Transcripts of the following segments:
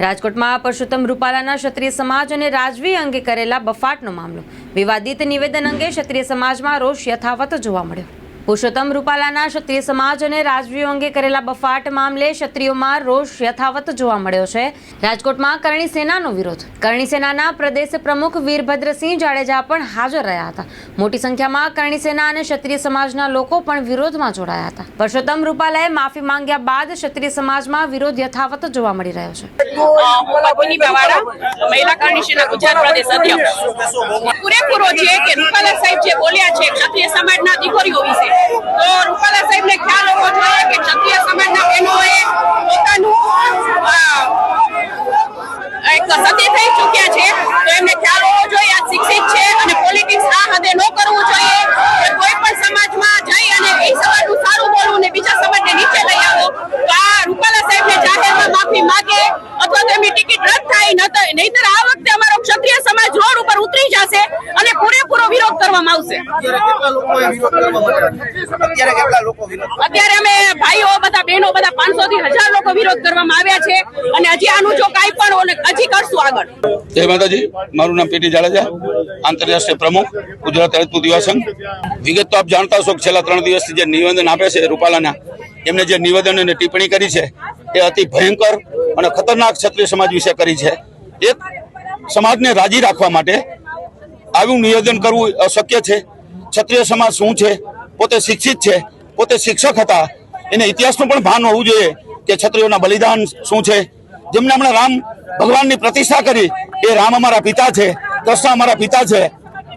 રાજકોટમાં પરસોત્તમ રૂપાલાના ક્ષત્રિય સમાજ અને રાજવી અંગે કરેલા બફાટનો મામલો. વિવાદિત નિવેદન અંગે ક્ષત્રિય સમાજમાં રોષ યથાવત જોવા મળ્યો. પુરુષોત્તમ રૂપાલાના ક્ષત્રિય સમાજ અને રાજવીઓ અંગે કરેલા બફાટ મામલે ક્ષત્રિયોમાં રોષ યથાવત જોવા મળ્યો છે. રાજકોટમાં કરણી સેનાનો વિરોધ. કરણી સેનાના પ્રદેશ પ્રમુખ વીરભદ્રસિંહ જાડેજા પણ હાજર રહ્યા હતા. મોટી સંખ્યામાં કરણી સેના અને ક્ષત્રિય સમાજના લોકો પણ વિરોધમાં જોડાયા હતા. પુરુષોત્તમ રૂપાલાએ માફી માંગ્યા બાદ ક્ષત્રિય સમાજમાં વિરોધ યથાવત જોવા મળી રહ્યો છે. પૂરેપૂરો છે કે રૂપાલા સાહેબ જે બોલ્યા છે, ક્ષત્રિય સમાજના દીકરીઓ વિશે. સાહેબને ખ્યાલ હોવો જોઈએ કે ક્ષત્રિય સમાજના બહેનોએ પોતાનું સતી થઈ ચૂક્યા છે. તો એમને ખ્યાલ હોવો જોઈએ, આ શિક્ષિત છે અને પોલિટિક્સ આ હદે ન કરવું જોઈએ. કે કોઈ પણ સમાજમાં જઈ અને એ સમાજનું સારું બોલવું ને બીજા સમાજને નીચે લઈ આવો. તો આ રૂપાલા સાહેબને જાહેરમાં માફી માગે અથવા તો એમની ટિકિટ રદ થાય નહીતર નહીતર આ વખતે અમારો ક્ષત્રિય સમાજ રોડ ઉપર ઉતરી જશે અને પૂરેપૂરો વિરોધ કરવામાં આવશે અત્યારે કેટલા લોકો વિરોધ કરે? અત્યારે કેટલા લોકો વિરોધ કરે? અત્યારે અમે ભાઈઓ બધા બહેનો બધા પાંચસો થી હજાર લોકો વિરોધ કરવામાં આવ્યા છે અને હજી આનું જો કાંઈ પણ હજી કરશું આગળ જય માતાજી મારું નામ પીટી જાડેજા આંતરરાષ્ટ્રીય પ્રમુખ ગુજરાત રાજપૂત યુવા સંઘ વિગત તો આપ જાણતા હશો છેલ્લા ત્રણ દિવસથી જે નિવેદન આપે છે રૂપાલાના એમને જે નિવેદન અને ટિપ્પણી કરી છે એ અતિ ભયંકર અને ખતરનાક ક્ષત્રિય સમાજ વિશે કરી છે એક સમાજને રાજી રાખવા માટે આવું નિવેદન કરવું અશક્ય છે? ક્ષત્રિય સમાજ શું છે? પોતે શિક્ષિત છે? પોતે શિક્ષક હતા? એને ઇતિહાસનું પણ ભાન હોવું જોઈએ કે ક્ષત્રિયોના બલિદાન શું છે? જેમને હમણાં રામ ભગવાનની પ્રતિષ્ઠા કરી, એ રામ અમારા પિતા છે, કૃષ્ણ અમારા પિતા છે.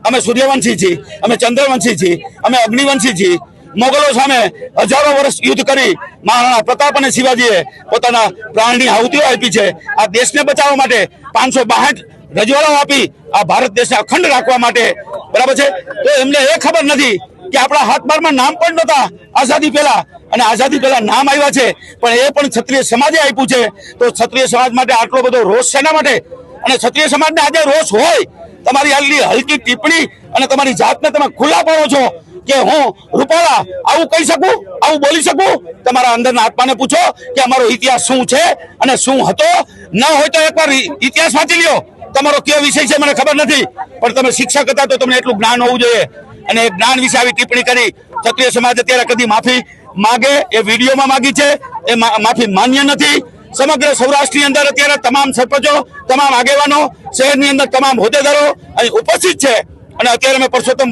અમે સૂર્યવંશી છીએ, અમે ચંદ્રવંશી છીએ, અમે અગ્નિવંશી છીએ. મોગલો સામે હજારો વર્ષ યુદ્ધ કરી મહારાણા પ્રતાપ અને શિવાજીએ પોતાના પ્રાણની આહુતિઓ આપી છે. આ દેશને બચાવવા માટે પાંચસો બાસઠ રજવાડાઓ આપી આ ભારત દેશને અખંડ રાખવા માટે. બરાબર છે? તો એમને એ ખબર નથી કે આપણા હાથ બારમાં નામ પણ નહોતા આઝાદી પહેલા. અને આઝાદી પહેલા નામ આવ્યા છે. પણ એ પણ ક્ષત્રિય સમાજે આપ્યું છે. તો ક્ષત્રિય સમાજ માટે આટલો બધો રોષ શેના માટે? અને ક્ષત્રિય સમાજને આજે રોષ હોય. તમારી આટલી હલકી ટિપ્પણી અને તમારી જાતને તમે ખુલ્લા પાડો છો કે હું રૂપાળા આવું કહી શકું? આવું બોલી શકું? તમારા અંદરના આત્માને પૂછો કે અમારો ઇતિહાસ શું છે અને શું હતો? ન હોય તો એકવાર ઇતિહાસ વાંચી લ્યો. તમારો કયો વિષય છે મને ખબર નથી, પણ તમે શિક્ષક હતા તો તમને એટલું જ્ઞાન હોવું જોઈએ. અને એ જ્ઞાન વિશે આવી ટિપ્પણી કરી. ક્ષત્રિય સમાજ અત્યારે કદી માફી માગે, એ વિડીયોમાં માગી છે, એ માફી માન્ય નથી. સમગ્ર સૌરાષ્ટ્રની અંદર અત્યારે તમામ સરપંચો, તમામ આગેવાનો શહેરની અંદર તમામ હોદ્દેદારો અહીં ઉપસ્થિત છે. અને અત્યારે અમે પરસોત્તમ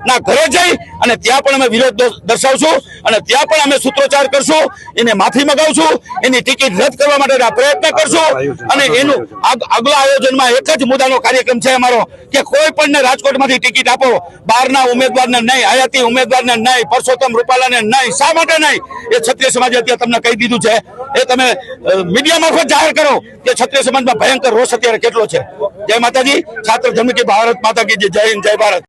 રૂપાલાના ઘરે જઈ અને ત્યાં પણ અમે વિરોધ દર્શાવશું અને ત્યાં પણ અમે સૂત્રોચ્ચાર કરશું એને માફી મગાવશું એની ટિકિટ રદ કરવા માટેના પ્રયત્ન કરશું અને એનું આગ- આગલા આયોજનમાં એક જ મુદ્દાનો કાર્યક્રમ છે અમારો કે કોઈ પણ રાજકોટમાંથી ટિકિટ આપો. બહારના ઉમેદવારને નહીં હયાતી ઉમેદવારને નહીં પરસોત્તમ રૂપાલાને નહીં શા માટે નહીં? એ ક્ષત્રિય સમાજે અત્યારે તમને કહી દીધું છે. એ તમે મીડિયા મારફત જાહેર કરો કે ક્ષત્રિય સમાજમાં ભયંકર રોષ અત્યારે કેટલો છે. જય માતાજી છાત્ર ધર્મ કે ભારત માતા કી જય હિન્દ જય ભારત.